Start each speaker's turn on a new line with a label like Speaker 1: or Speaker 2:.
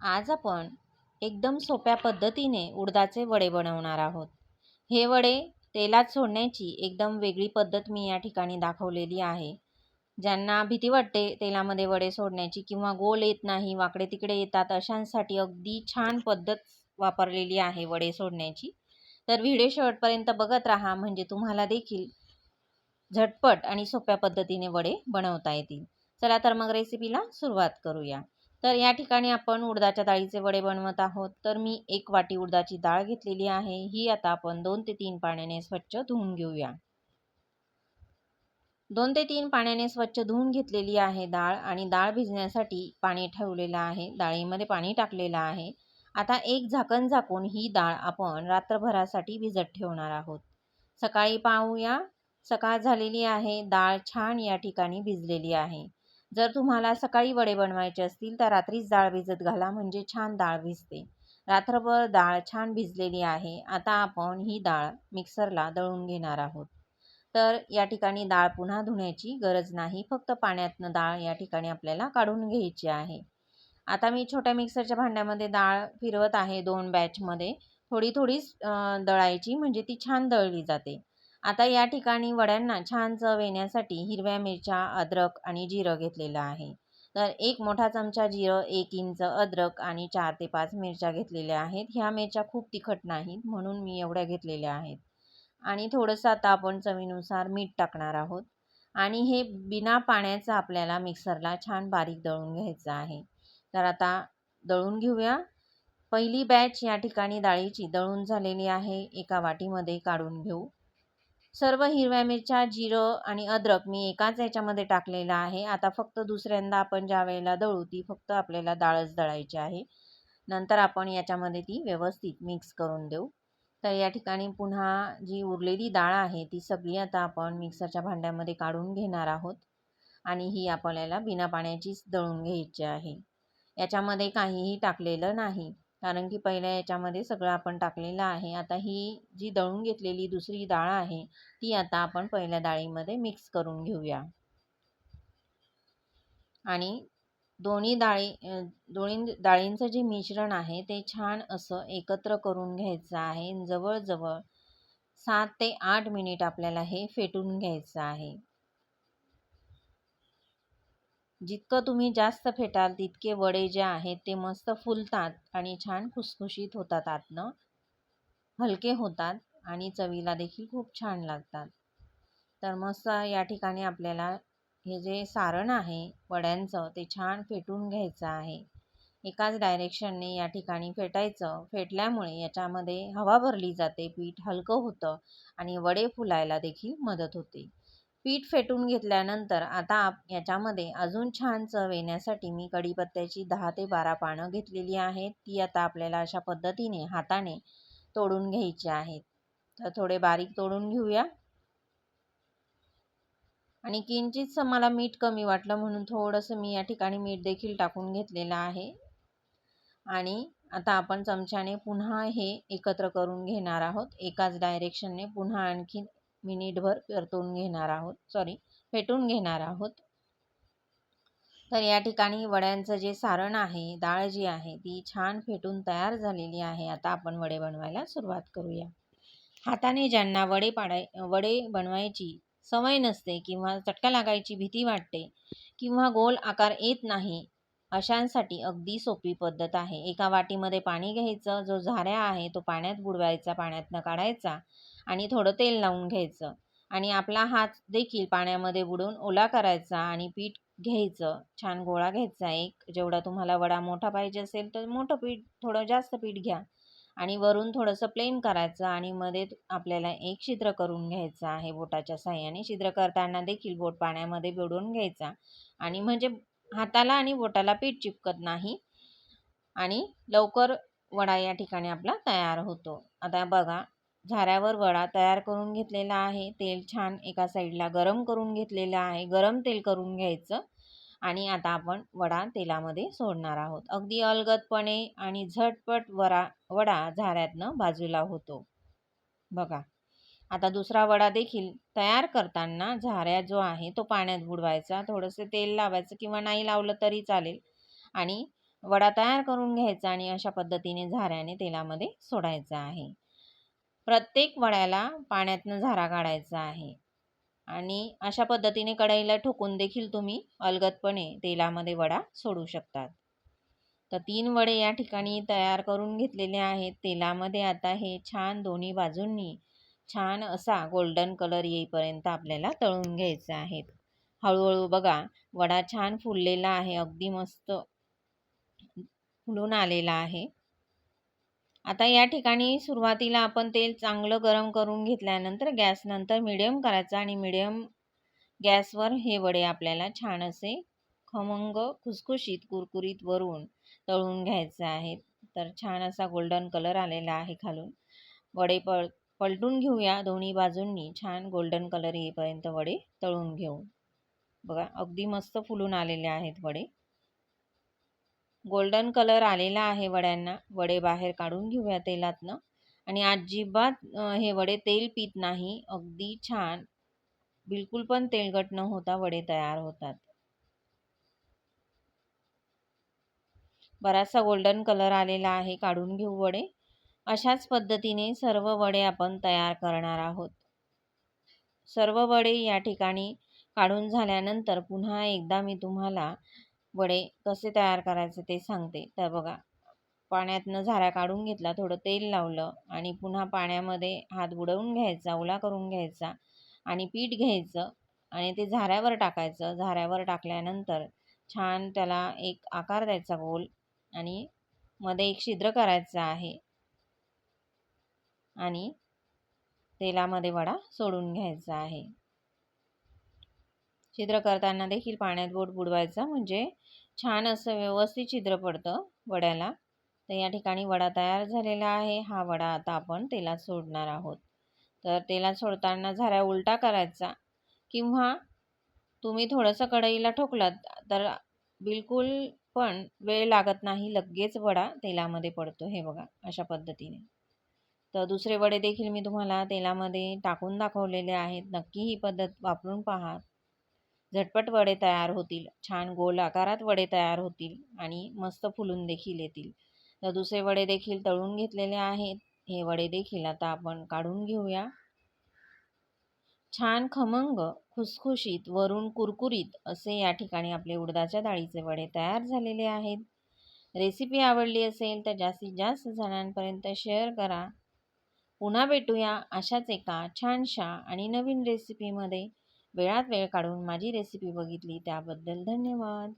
Speaker 1: आज आपण एकदम सोप्या पद्धतीने उडदाचे वडे बनवणार आहोत. हे वडे तेलात सोडण्याची एकदम वेगळी पद्धत मी या ठिकाणी दाखवलेली आहे. ज्यांना भीती वाटते तेलामध्ये वडे सोडण्याची किंवा गोल येत नाही वाकडे तिकडे येतात अशांसाठी अगदी छान पद्धत वापरलेली आहे वडे सोडण्याची. तर व्हिडिओ शेवटपर्यंत बघत राहा म्हणजे तुम्हाला देखील झटपट आणि सोप्या पद्धतीने वडे बनवता येतील. चला तर मग रेसिपीला सुरुवात करूया. तर या ठिकाणी आपण उडदाच्या डाळीचे वडे बनवत आहोत. तर मी एक वाटी उडदाची डाळ घेतलेली आहे. ही आता आपण दोन ते तीन पाण्याने स्वच्छ धुवून घेऊया. दोन ते तीन पाण्याने स्वच्छ धुवून घेतलेली आहे डाळ आणि डाळ भिजण्यासाठी पाणी ठेवलेलं आहे. डाळीमध्ये पाणी टाकलेलं आहे. आता एक झाकण झाकून ही डाळ आपण रात्रभरासाठी भिजत ठेवणार आहोत. सकाळी पाहूया. सकाळ झालेली आहे. डाळ छान या ठिकाणी भिजलेली आहे. जर तुम्हाला सकाळी वडे बनवायचे असतील तर रात्रीच डाळ भिजत घाला म्हणजे छान डाळ भिजते. रात्रभर डाळ छान भिजलेली आहे. आता आपण ही डाळ मिक्सरला दळून घेणार आहोत. तर या ठिकाणी डाळ पुन्हा धुण्याची गरज नाही. फक्त पाण्यातनं डाळ या ठिकाणी आपल्याला काढून घ्यायची आहे. आता मी छोट्या मिक्सरच्या भांड्यामध्ये डाळ फिरवत आहे दोन बॅचमध्ये थोडी थोडीच दळायची म्हणजे ती छान दळली जाते. आता या ठिकाणी वड्यांना छान चव येण्यासाठी हिरव्या मिरच्या अद्रक आणि जिरं घेतलेलं आहे. तर एक मोठा चमचा जिरं एक इंच अद्रक आणि चार ते पाच मिरच्या घेतलेल्या आहेत. ह्या मिरच्या खूप तिखट नाहीत म्हणून मी एवढ्या घेतलेल्या आहेत. आणि थोडंसं आता आपण चवीनुसार मीठ टाकणार आहोत. आणि हे बिना पाण्याचं आपल्याला मिक्सरला छान बारीक दळून घ्यायचं आहे. तर आता दळून घेऊया. पहिली बॅच या ठिकाणी डाळीची दळून झालेली आहे. एका वाटीमध्ये काढून घेऊ. सर्व हिरव्या मिरच्या जिरं आणि अद्रक मी एकाच याच्यामध्ये टाकलेलं आहे. आता फक्त दुसऱ्यांदा आपण ज्या वेळेला दळू ती फक्त आपल्याला डाळच दळायची आहे. नंतर आपण याच्यामध्ये ती व्यवस्थित मिक्स करून देऊ. तर या ठिकाणी पुन्हा जी उरलेली डाळ आहे ती सगळी आता आपण मिक्सरच्या भांड्यामध्ये काढून घेणार आहोत. आणि ही आपल्याला बिना पाण्याचीच दळून घ्यायची आहे. याच्यामध्ये काहीही टाकलेलं नाही. कारण की पहिल्या याच्यामध्ये सगळं आपण टाकलेलं आहे. आता ही जी दळून घेतलेली दुसरी डाळ आहे ती आता आपण पहिल्या डाळीमध्ये मिक्स करून घेऊया. आणि दोन्ही डाळी दोन्ही डाळींचं जे मिश्रण आहे ते छान असं एकत्र करून घ्यायचं आहे. जवळजवळ सात ते आठ मिनिट आपल्याला हे फेटून घ्यायचं आहे. जितकं तुम्ही जास्त फेटाल तितके वडे जे आहेत ते मस्त फुलतात आणि छान खुसखुशीत होतात आतनं. हलके होतात आणि चवीला देखील खूप छान लागतात. तर मस्त या ठिकाणी आपल्याला हे जे सारण आहे वड्यांचं ते छान फेटून घ्यायचं आहे. एकाच डायरेक्शनने या ठिकाणी फेटायचं. फेटल्यामुळे याच्यामध्ये हवा भरली जाते पीठ हलकं होतं आणि वडे फुलायला देखील मदत होते. पीठ फेटून घेतल्यानंतर आता याच्यामध्ये अजून छान चव येण्यासाठी मी कढीपत्त्याची दहा ते बारा पानं घेतलेली आहेत. ती आता आपल्याला अशा पद्धतीने हाताने तोडून घ्यायची आहेत. तर थोडे बारीक तोडून घेऊया. आणि किंचितसं मला मीठ कमी वाटलं म्हणून थोडंसं मी या ठिकाणी मीठ देखील टाकून घेतलेलं आहे. आणि आता आपण चमच्याने पुन्हा हे एकत्र करून घेणार आहोत. एकाच डायरेक्शनने पुन्हा आणखी मिनिटभर परतून घेणार आहोत. सॉरी फेटून घेणार आहोत. तर या ठिकाणी वड्यांचं जे सारण आहे डाळ जी आहे ती छान फेटून तयार झालेली आहे. आता आपण वडे बनवायला सुरुवात करूया. हाताने ज्यांना वडे पाडाय वडे बनवायची सवय नसते किंवा चटका लागायची भीती वाटते किंवा गोल आकार येत नाही अशांसाठी अगदी सोपी पद्धत आहे. एका वाटीमध्ये पाणी घ्यायचं जो झाऱ्या आहे तो पाण्यात बुडवायचा पाण्यातनं काढायचा आणि थोडं तेल लावून घ्यायचं आणि आपला हात देखील पाण्यामध्ये बुडवून ओला करायचा आणि पीठ घ्यायचं. छान गोळा घ्यायचा. एक जेवढा तुम्हाला वडा मोठा पाहिजे असेल तर मोठं पीठ थोडं जास्त पीठ घ्या आणि वरून थोडंसं प्लेन करायचं आणि मध्ये आपल्याला एक छिद्र करून घ्यायचं आहे. बोटाच्या साह्याने छिद्र करताना देखील बोट पाण्यामध्ये बुडवून घ्यायचा आणि म्हणजे हाताला आणि बोटाला पीठ चिपकत नाही. आणि लवकर वडा या ठिकाणी आपला तयार होतो. आता बघा झाऱ्यावर वडा तयार करून घेतलेला आहे. तेल छान एका साईडला गरम करून घेतलेलं आहे. गरम तेल करून घ्यायचं. आणि आता आपण वडा तेलामध्ये सोडणार आहोत. अगदी अलगदपणे आणि झटपट वडा वडा झाऱ्यातनं बाजूला होतो. बघा. आता दुसरा वडा देखील तयार करताना झाऱ्या जो आहे तो पाण्यात बुडवायचा. थोडंसं तेल लावायचं किंवा नाही लावलं तरी चालेल. आणि वडा तयार करून घ्यायचा आणि अशा पद्धतीने झाऱ्याने तेलामध्ये सोडायचा आहे. प्रत्येक वड्याला पाण्यातनं झारा काढायचा आहे. आणि अशा पद्धतीने कढईला ठोकून देखील तुम्ही अलगदपणे तेलामध्ये वडा सोडू शकतात. तर तीन वडे या ठिकाणी तयार करून घेतलेले आहेत. तेलामध्ये आता हे छान दोन्ही बाजूंनी छान असा गोल्डन कलर येईपर्यंत आपल्याला तळून घ्यायचा आहेत हळूहळू बघा वडा छान फुललेला आहे अगदी मस्त फुलून आलेला आहे. आता या ठिकाणी सुरुवातीला आपण तेल चांगलं गरम करून घेतल्यानंतर गॅस नंतर मिडियम करायचा आणि मिडियम गॅसवर हे वडे आपल्याला छान असे खमंग खुसखुशीत कुरकुरीत वरून तळून घ्यायचे आहेत. तर छान असा गोल्डन कलर आलेला आहे खालून. वडे पळ पलटून घेऊया दोन्ही बाजूंनी. छान गोल्डन कलर येईपर्यंत वडे तळून घेऊ बघा अगदी मस्त फुलून आलेले आहेत वडे. गोल्डन कलर आलेला आहे वड्यांना. वडे बाहेर काढून घेऊया तेलातनं. आणि अजिबात हे वडे तेल पित नाही. अगदी छान. बिलकुल पण तेलकट न होता वडे तयार होतात. बराचसा गोल्डन कलर आलेला आहे. काढून घेऊ वडे. अशाच पद्धतीने सर्व वडे आपण तयार करणार आहोत. सर्व वडे या ठिकाणी काढून झाल्यानंतर पुन्हा एकदा मी तुम्हाला वडे कसे तयार करायचे ते सांगते. तर बघा पाण्यातनं झाऱ्या काढून घेतला थोडं तेल लावलं आणि पुन्हा पाण्यामध्ये हात बुडवून घ्यायचा ओला करून घ्यायचा आणि पीठ घ्यायचं आणि ते झाऱ्यावर टाकायचं. झाऱ्यावर टाकल्यानंतर छान त्याला एक आकार द्यायचा गोल आणि मध्ये एक छिद्र करायचं आहे. आणि तेलामध्ये वडा सोडून घ्यायचा आहे. छिद्र करताना देखील पाण्यात बोट बुडवायचा म्हणजे छान असं व्यवस्थित छिद्र पडतं वड्याला. तर या ठिकाणी वडा तयार झालेला आहे. हा वडा आता आपण तेलात सोडणार आहोत. तर तेलात सोडताना झाऱ्या उलटा करायचा किंवा तुम्ही थोडंसं कढईला ठोकलात तर बिलकुल पण वेळ लागत नाही लगेच वडा तेलामध्ये पडतो. हे बघा अशा पद्धतीने. तर दुसरे वडे देखील मी तुम्हाला तेलामध्ये टाकून दाखवलेले आहेत. नक्की ही पद्धत वापरून पहा. झटपट वडे तयार होतील. छान गोल आकारात वडे तयार होतील आणि मस्त फुलून देखील येतील. तर दुसरे वडे देखील तळून घेतलेले आहेत. हे वडे देखील आता आपण काढून घेऊया. छान खमंग खुसखुशीत वरून कुरकुरीत असे या ठिकाणी आपले उडदाच्या डाळीचे वडे तयार झालेले आहेत. रेसिपी आवडली असेल तर जास्तीत जास्त जणांपर्यंत शेअर करा. पुन्हा भेटूया अशाच एका छानशा आणि नवीन रेसिपीमध्ये वेळात वेळ काढून माझी रेसिपी बघितली त्याबद्दल धन्यवाद.